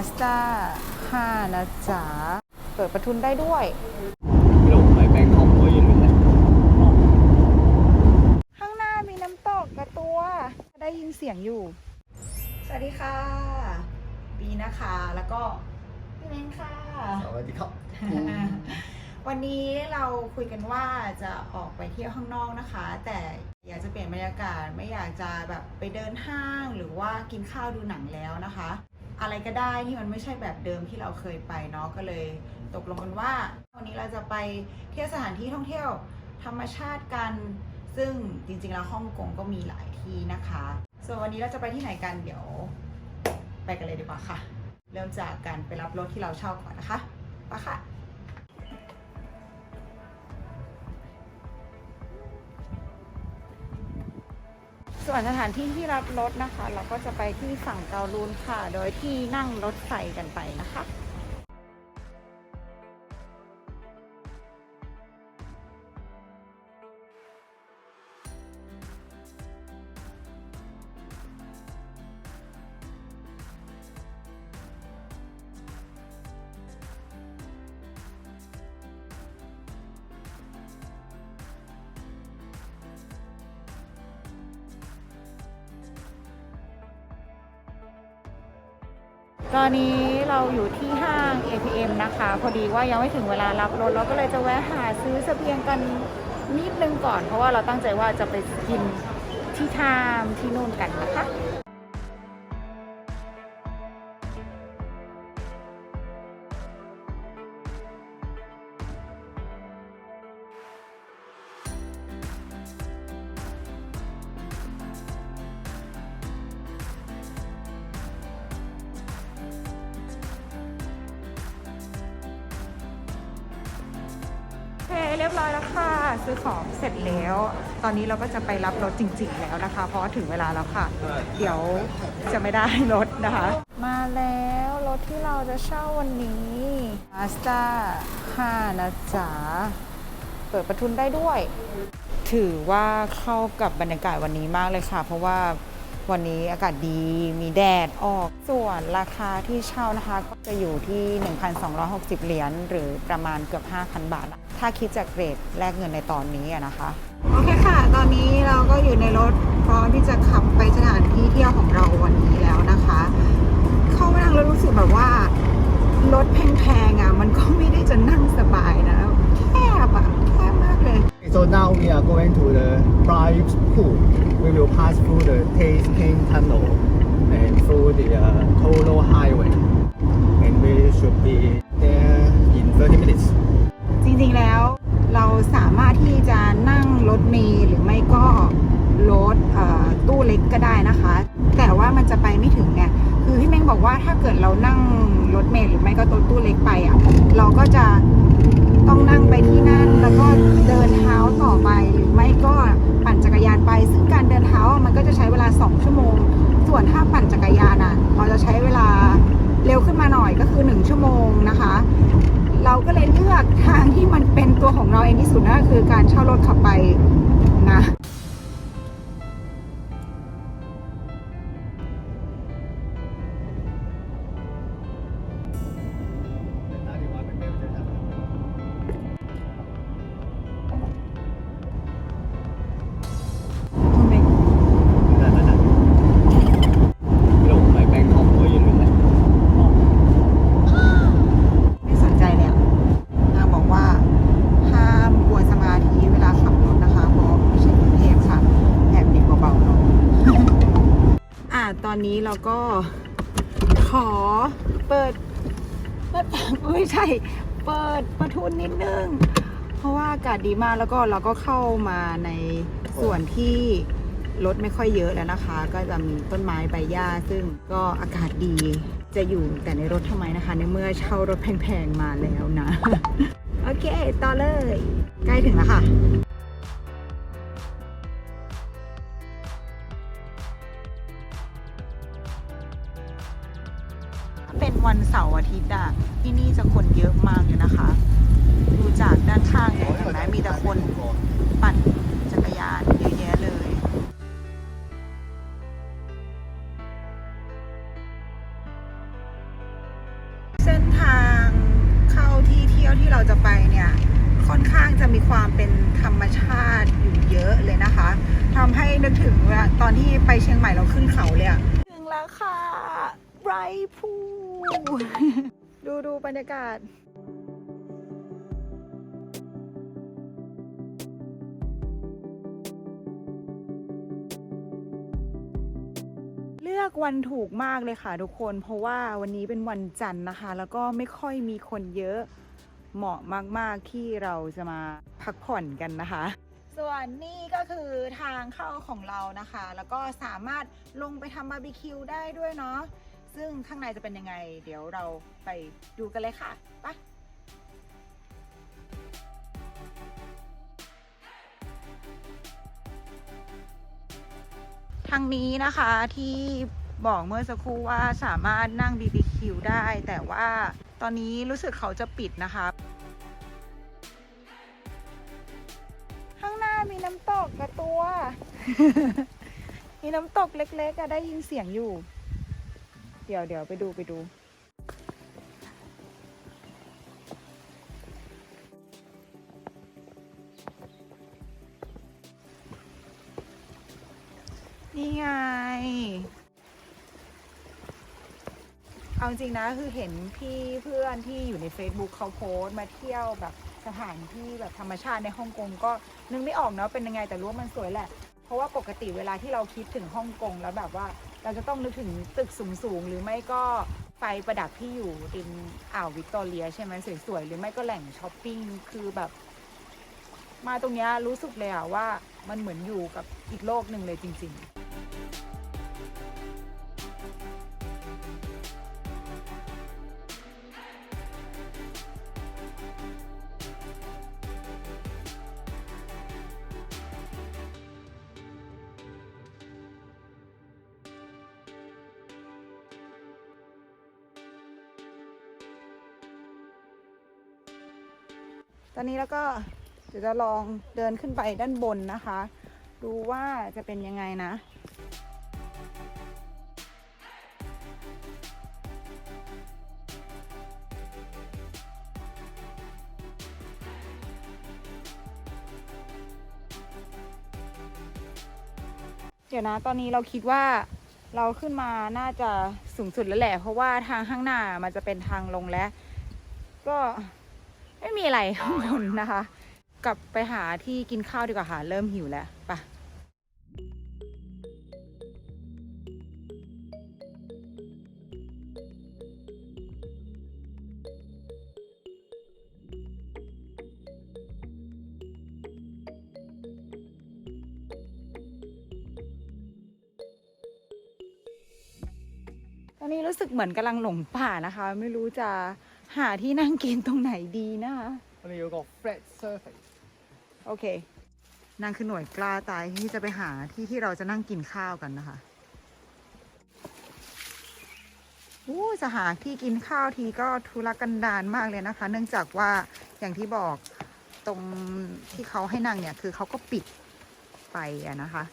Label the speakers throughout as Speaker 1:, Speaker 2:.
Speaker 1: มาสต้า5นะจ๊ะ เปิดประทุนได้ด้วย
Speaker 2: ที่เราไปแบงคอกก็ยังอยู่นะ
Speaker 1: ข้างหน้ามีน้ำตกกระตัว ได้ยินเสียงอยู่ สวัสดีค่ะปีนะคะ แล้วก็พี่เม้งค่ะ
Speaker 2: สวัสดีครับ
Speaker 1: วันนี้เราคุยกันว่าจะออกไปเที่ยวข้างนอกนะคะ แต่อยากจะเปลี่ยนบรรยากาศไม่อยากจะแบบไปเดินห้างหรือว่ากินข้าวดูหนังแล้วนะคะ อะไรก็ได้ที่มันไม่ใช่แบบเดิมที่เราเคยไปเนาะก็เลยตกลงกันว่า วันนี้เราจะไปเที่ยวสถานที่ท่องเที่ยวธรรมชาติกัน ซึ่งจริงๆแล้วฮ่องกงก็มีหลายที่นะคะ ส่วนวันนี้เราจะไปที่ไหนกันเดี๋ยว ไปกันเลยดีกว่าค่ะ เริ่มจากการไปรับรถที่เราเช่าก่อนนะคะไปค่ะ ส่วนสถานที่ที่รับรถนะคะ เราก็จะไปที่ฝั่งเกาลูนค่ะ โดยที่นั่งรถไฟกันไปนะคะ ตอนนี้เราอยู่ที่ห้าง APM นะคะ พอดีว่ายังไม่ถึงเวลารับรถเราก็เลยจะแวะหาซื้อเสบียงกันนิดนึงก่อน เพราะว่าเราตั้งใจว่าจะไปกินที่ทามที่นู่นกันนะคะ ยบร้อยแล้วค่ะ ซื้อของเสร็จแล้ว ตอนนี้เราก็จะไปรับรถจริง ๆ แล้วนะคะ เพราะถึงเวลาแล้วค่ะ เดี๋ยวจะไม่ได้รถนะคะ มาแล้วรถที่เราจะเช่าวันนี้ Mazda 5นะจ๊ะเปิดประทุนได้ด้วย ถือว่าเข้ากับบรรยากาศวันนี้มากเลยค่ะ เพราะว่าวันนี้อากาศดีมีแดดออก ส่วนราคาที่เช่านะคะ ก็จะอยู่ที่ 1,260 เหรียญหรือประมาณเกือบ 5,000 บาท ถ้าคิดจากเกรดแลกเงินในตอนนี้อะนะคะ โอเคค่ะ ตอนนี้เราก็อยู่ในรถพร้อมที่จะขับไปสถานที่เที่ยวของเราวันนี้แล้วนะคะ เข้ามานั่งแล้วรู้สึกแบบว่ารถแพงๆอะมันก็ไม่ได้จะนั่งสบายนะแคบอะแคบมากเลย
Speaker 2: So now we are going to the Bright Pool. We will pass through the Tasting Tunnel and through the uh, Tolo Highway. And we should be
Speaker 1: ถเมล์หรือไม่ก็รถตู้เล็กก็ได้นะคะ แต่ว่ามันจะไปไม่ถึงเนี่ยคือพี่เม้งบอกว่าถ้าเกิดเรานั่งรถเมล์หรือไม่ก็ตัวตู้เล็กไปอะเราก็จะต้องนั่งไปที่นั่น แล้วก็เดินเท้าต่อไปหรือไม่ก็ปั่นจักรยานไป ซึ่งการเดินเท้ามันก็จะใช้เวลา 2 ชั่วโมง ส่วนถ้าปั่นจักรยานอะเราจะใช้เว อนนี้เราก็ข
Speaker 2: อ
Speaker 1: เปิดเปิดไม่ใช่ เปิดประทุนนิดนึง เพราะว่าอากาศดีมากแล้วก็เราก็เข้ามาในส่วนที่รถไม่ค่อยเยอะแล้วนะคะ ก็จะมีต้นไม้ใบหญ้า ซึ่งก็อากาศดีจะอยู่แต่ในรถทำไมนะคะ ในเมื่อเช่ารถแพงๆมาแล้วนะ โอเค ต่อเลย ใกล้ถึงแล้วค่ะ เป็นวันเสาร์อาทิตย์อะที่นี่จะคนเยอะมากเลยนะคะ ดูจากด้านข้างเนี่ยเห็นไหมมีแต่คนปั่นจักรยานเยอะแยะเลยยวที่เราจะไปเนี่ยค่อนข้างจะมีความเป็นธรรมชาติอยู่เยอะเลยนะคะทำให้นึกถึงวลาตอนที่ไปเชียงใหม่เราขึ้นเขาเลยอะถึงแล้วค่ะไรพู ดูดูบรรยากาศเลือกวันถูกมากเลยค่ะทุกคน เพราะว่าวันนี้เป็นวันจันทร์นะคะ แล้วก็ไม่ค่อยมีคนเยอะเหมาะมากๆที่เราจะมาพักผ่อนกันนะคะ ส่วนนี่ก็คือทางเข้าของเรานะคะ แล้วก็สามารถลงไปทำบาร์บีคิวได้ด้วยเนาะ ซึ่งข้างในจะเป็นยังไง เดี๋ยวเราไปดูกันเลยค่ะไปทางนี้นะคะที่บอกเมื่อสักครู่ว่าสามารถนั่ง BBQ ได้ แต่ว่าตอนนี้รู้สึกเขาจะปิดนะคะ ข้างหน้ามีน้ำตกกระตัว มีน้ำตกเล็กๆอะได้ยินเสียงอยู่ เดี๋ยวเดี๋ยวไปดูไปดู นี่ไง เอาจริงนะคือเห็นพี่เพื่อนที่อยู่ใน Facebook เขาโพสต์มาเที่ยวแบบสถานที่แบบธรรมชาติในฮ่องกงก็นึกไม่ออกเนาะเป็นยังไงแต่รู้ว่ามันสวยแหละ เพราะว่าปกติเวลาที่เราคิดถึงฮ่องกงแล้วแบบว่า เราจะต้องนึกถึงตึกสูงๆหรือไม่ก็ไฟประดับที่อยู่ริมอ่าววิกตอเรียใช่ไหมสวยๆหรือไม่ก็แหล่งช้อปปิ้งคือแบบ มาตรงเนี้ยรู้สึกเลยอะว่ามันเหมือนอยู่กับอีกโลกหนึ่งเลยจริง ๆ อนนี้แล้วก็เดี๋ยวจะลองเดินขึ้นไปด้านบนนะคะ ดูว่าจะเป็นยังไงนะเดี๋ยวนะ ตอนนี้เราคิดว่าเราขึ้นมาน่าจะสูงสุดแล้วแหละ เพราะว่าทางข้างหน้ามันจะเป็นทางลงแล้ว ก็ ไม่มีอะไรข้างบนนะคะ กลับไปหาที่กินข้าวดีกว่าค่ะเริ่มหิวแล้วไปตอนนี้รู้สึกเหมือนกำลังหลงป่านะคะ ไม่รู้จะ หาที่นั่งกินตรงไหนดีนะคะ
Speaker 2: 我哋有个 flat surface。
Speaker 1: โอเค นางคือหน่วยกล้าตายที่จะไปหาที่ที่เราจะนั่งกินข้าวกันนะคะอู้จะหาที่กินข้าวทีก็ทุรกันดารมากเลยนะคะ เนื่องจากว่าอย่างที่บอกตรงที่เขาให้นั่งเนี่ย คือเขาก็ปิดไปอะนะคะ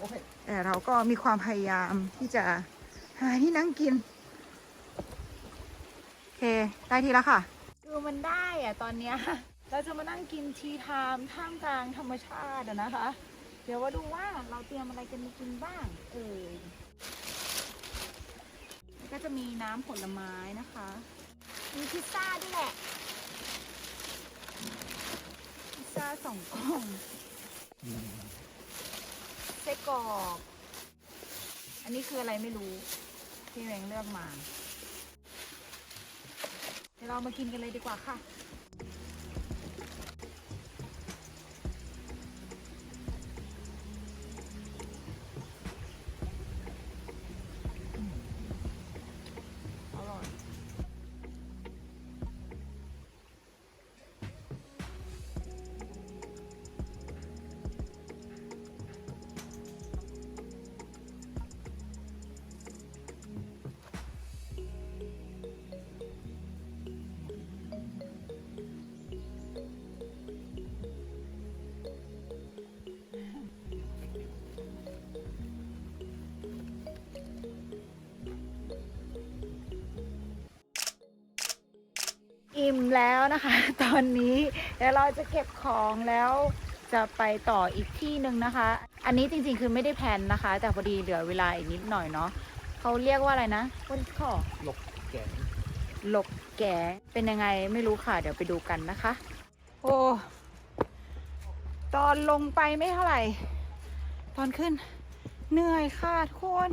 Speaker 2: OK，
Speaker 1: แต่เราก็มีความพยายามที่จะหาที่นั่งกิน โอ เค ได้ทีแล้วค่ะ คือมันได้อะตอนเนี้ยเราจะมานั่งกินทีไทม์ท่ามกลางธรรมชาติอะนะคะ เดี๋ยวว่าดูว่าเราเตรียมอะไรกันมากินบ้าง เออแล้วก็จะมีน้ำผลไม้นะคะ มีพิซซ่าด้วยแหละ พิซซ่าสองกล่องไส้กรอก อันนี้คืออะไรไม่รู้ ที่เรงเลือกมา เรามากินกันเลยดีกว่าค่ะ แล้วนะคะ ตอนนี้เดี๋ยวเราจะเก็บของแล้วจะไปต่ออีกที่หนึ่งนะคะ อันนี้จริงๆคือไม่ได้แพลนนะคะ แต่พอดีเหลือเวลาอีกนิดหน่อยเนาะเขาเรียกว่าอะไรนะวันข้อ
Speaker 2: 六景
Speaker 1: หลบแกเป็นยังไงไม่รู้ค่ะ เดี๋ยวไปดูกันนะคะ โอ้ตอนลงไปไม่เท่าไหร่ ตอนขึ้นเหนื่อยค่ะทุกคน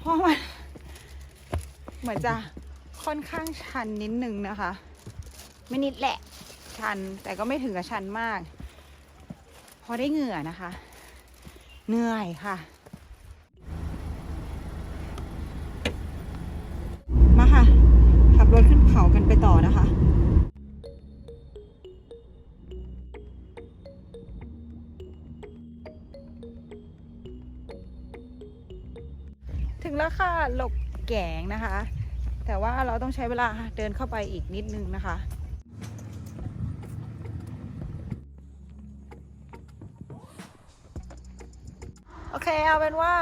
Speaker 1: เพราะมันเหมือนจะ ค่อนข้างชันนิดนึงนะคะ ไม่นิดแหละ ชันแต่ก็ไม่ถึงกับชันมาก พอได้เหงื่อนะคะ เหนื่อยค่ะ มาค่ะ ขับรถขึ้นเขากันไปต่อนะคะถึงแล้วค่ะ หลกแกงนะคะ แต่ว่าเราต้องใช้เวลาเดินเข้าไปอีกนิดนึงนะคะ โอเคเอาเป็นว่า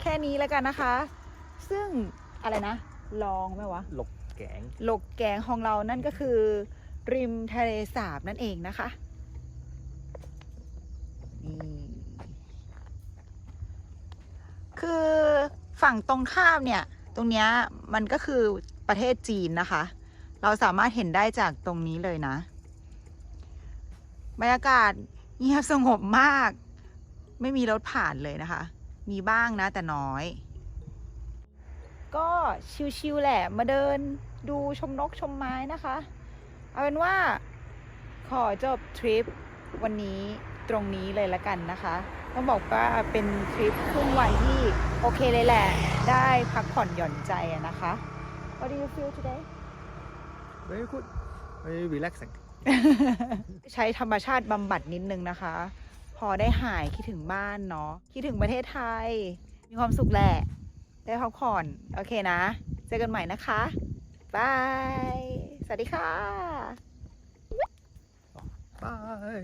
Speaker 1: แค่นี้แล้วกันนะคะ ซึ่งอะไรนะ ลองไหมวะ
Speaker 2: 六景
Speaker 1: หลกแกงของเรานั่นก็คือ ริมทะเลสาบนั่นเองนะคะนี่คือฝั่งตรงข้ามเนี่ย ตรงเนี้ยมันก็คือประเทศจีนนะคะ เราสามารถเห็นได้จากตรงนี้เลยนะ บรรยากาศเงียบสงบมาก ไม่มีรถผ่านเลยนะคะ มีบ้างนะแต่น้อย ก็ชิวๆแหละ มาเดินดูชมนกชมไม้นะคะ เอาเป็นว่าขอจบทริปวันนี้ตรงนี้เลยละกันนะคะ ต้องบอกว่าเป็นทริปครึ่งวันที่โอเคเลยแหละ ได้พักผ่อนหย่อนใจอะนะคะ What do you feel today
Speaker 2: very good very relaxing
Speaker 1: ใช้ธรรมชาติบำบัดนิดนึงนะคะ พอได้หายคิดถึงบ้านเนาะคิดถึงประเทศไทย มีความสุขแหละ ได้พักผ่อน โอเคนะ เจอกันใหม่นะคะบาย สวัสดีค่ะ
Speaker 2: bye